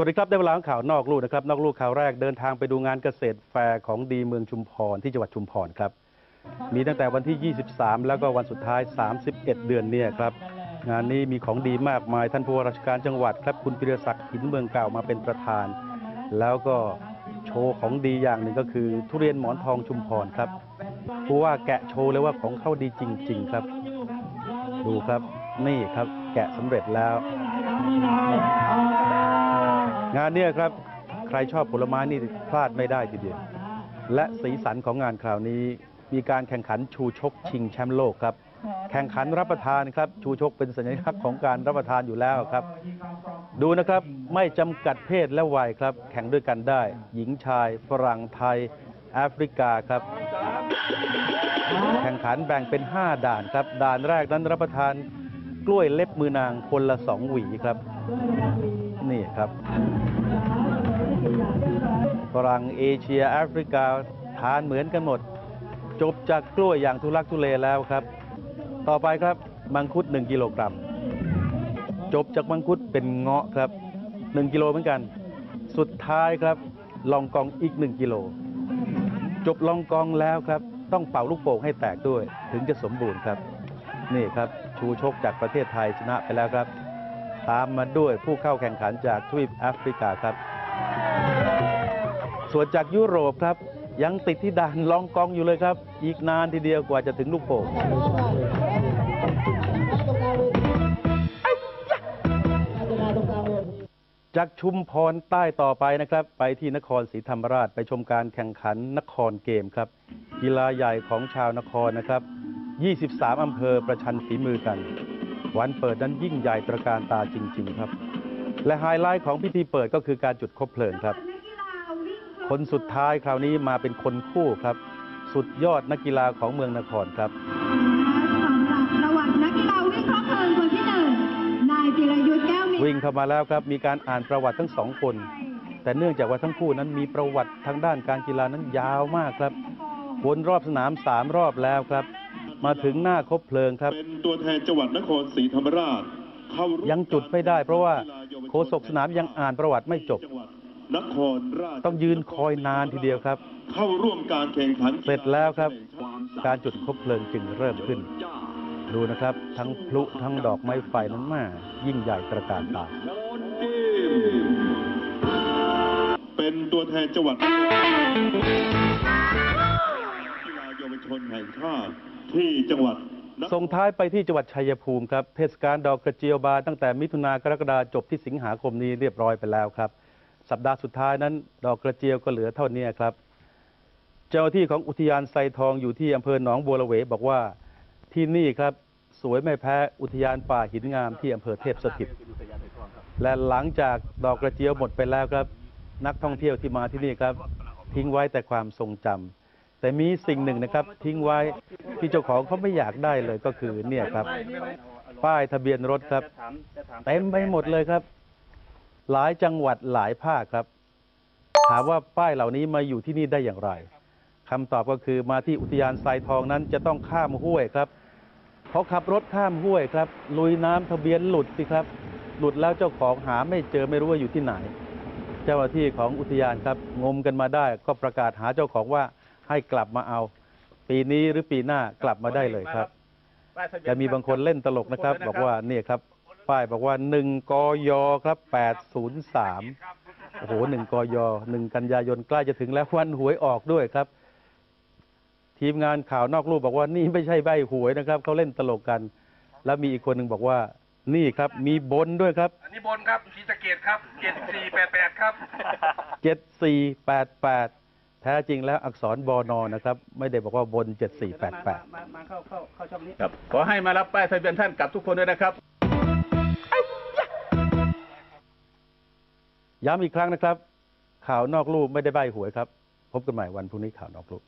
สวัสดีครับได้เวลาข่าวนอกลู่นะครับนอกลู่ข่าวแรกเดินทางไปดูงานเกษตรแฟร์ของดีเมืองชุมพรที่จังหวัดชุมพรครับ มีตั้งแต่วันที่ 23 แล้วก็วันสุดท้าย 31 เดือนเนี่ยครับงานนี้มีของดีมากมายท่านผู้ว่าราชการจังหวัดครับคุณปิรศักดิ์หินเมืองเก่ามาเป็นประธาน แล้วก็โชว์ของดีอย่างหนึ่งก็คือ ทุเรียนหมอนทองชุมพรครับผู้ว่าแกะโชว์เลยว่าของเข้าดีจริง ๆครับ ดูครับนี่ครับแกะสำเร็จแล้ว งานเนี้ยครับใครชอบผลไม้นี่พลาดไม่ได้ทีเดียว และสีสันของงานคราวนี้ มีการแข่งขันชูชกชิงแชมป์โลกครับ แข่งขันรับประทานครับ ชูชกเป็นสัญลักษณ์ของการรับประทานอยู่แล้วครับ ดูนะครับไม่จำกัดเพศและวัยครับ แข่งด้วยกันได้ หญิงชายฝรั่งไทยแอฟริกาครับ แข่งขันแบ่งเป็น 5 ด่านครับ ด่านแรกนั้นรับประทานกล้วยเล็บมือนางคนละสองหวีครับ นี่ครับ รั่งเอเชียแอฟริกาทานเหมือนกันหมด จบจากกล้วยอย่างทุลักทุเลแล้วครับ ต่อไปครับมังคุด 1 กิโลกรัม จบจากมังคุดเป็นเงาะครับ 1 กิโลเหมือนกัน สุดท้ายครับลองกองอีก 1 กิโล จบลองกองแล้วครับ ต้องเป่าลูกโป่งให้แตกด้วย ถึงจะสมบูรณ์ครับ นี่ครับชูชกจากประเทศไทยชนะไปแล้วครับ ตามมาด้วยผู้เข้าแข่งขันจากทวีปแอฟริกาครับ ส่วนจากยุโรปครับ ยังติดที่ด่านลองกองอยู่เลยครับ อีกนานทีเดียวกว่าจะถึงลูกโป่งจากชุมพรใต้ต่อไปนะครับ ไปที่นครศรีธรรมราชไปชมการแข่งขันนครเกมครับ กีฬาใหญ่ของชาวนครนะครับ 23 อำเภอประชันฝีมือกัน วันเปิดนั้นยิ่งใหญ่ตระการตาจริง ๆ ครับ และไฮไลท์ของพิธีเปิดก็คือการจุดคบเพลิงครับ คนสุดท้ายคราวนี้มาเป็นคนคู่ครับ สุดยอดนักกีฬาของเมืองนครครับสำหรับประวัตินักกีฬาวิ่งครอบเพลิงคนที่หนึ่งนายจิรยุทธ์แก้วมีวิ่งเข้ามาแล้วครับ มีการอ่านประวัติทั้งสองคน แต่เนื่องจากว่าทั้งคู่นั้นมีประวัติทางด้านการกีฬานั้นยาวมากครับวนรอบสนามสามรอบแล้วครับ มาถึงหน้าคบเพลิงครับ เป็นตัวแทนจังหวัดนครศรีธรรมราชยังจุดไม่ได้เพราะว่าโฆษกสนามยังอ่านประวัติไม่จบ นครราชต้องยืนคอยนานทีเดียวครับ เข้าร่วมการแข่งขันเสร็จแล้วครับ การจุดคบเพลิงจึงเริ่มขึ้น ดูนะครับ ทั้งพลุทั้งดอกไม้ไฟนั้นมายิ่งใหญ่ตระการตาเป็นตัวแทนจังหวัดกีฬาเยาวชนแห่งชาติที่จังหวัดนครส่งท้ายไปที่จังหวัดชัยภูมิครับ เทศกาลดอกกระเจียวบานตั้งแต่มิถุนากรกฎาจบที่สิงหาคมนี้เรียบร้อยไปแล้วครับ สัปดาห์สุดท้ายนั้น ดอกกระเจียวก็เหลือเท่านี้ครับ เจ้าหน้าที่ของอุทยานไซทองอยู่ที่อำเภอหนองบัวระเวบอกว่าที่นี่ครับสวยไม่แพ้อุทยานป่าหินงามที่อำเภอเทพสถิต และหลังจากดอกกระเจียวหมดไปแล้วครับ นักท่องเที่ยวที่มาที่นี่ครับ ทิ้งไว้แต่ความทรงจำแต่มีสิ่งหนึ่งนะครับ ทิ้งไว้ที่เจ้าของเขาไม่อยากได้เลยก็คือเนี่ยครับ ป้ายทะเบียนรถครับเต็มไปหมดเลยครับ หลายจังหวัดหลายภาคครับ ถามว่าป้ายเหล่านี้มาอยู่ที่นี่ได้อย่างไรคำตอบก็คือมาที่อุทยานทรายทองนั้นจะต้องข้ามห้วยครับพอขับรถข้ามห้วยครับ ลุยน้ำทะเบียนหลุดสิครับ หลุดแล้วเจ้าของหาไม่เจอไม่รู้ว่าอยู่ที่ไหน เจ้าหน้าที่ของอุทยานครับ งมกันมาได้ ก็ประกาศหาเจ้าของว่าให้กลับมาเอา ปีนี้หรือปีหน้า กลับมาได้เลยครับ แต่มีบางคนเล่นตลกนะครับ บอกว่าเนี่ยครับ ป้ายบอกว่า 1กยครับ 803 โอ้โห1กย1กันยายนใกล้จะถึงแล้ววันหวยออกด้วยครับ ทีมงานข่าวนอกรูปบอกว่านี่ไม่ใช่ใบหวยนะครับเขาเล่นตลกกัน แล้วมีอีกคนหนึ่งบอกว่านี่ครับมีบนด้วยครับ อันนี้บนครับศรีสะเกดครับเจ็ดสี่แปดแปดครับ7488แท้จริงแล้วอักษรบอนอนะครับ ไม่ได้บอกว่าบน7488มามาเข้าเข้าเข้าช่องนี้ครับขอให้มารับป้ายทะเบียนท่านกลับทุกคนด้วยนะครับ ย้ำอีกครั้งนะครับ ข่าวนอกรูปไม่ได้ใบหวยครับ พบกันใหม่วันพรุ่งนี้ข่าวนอกรูป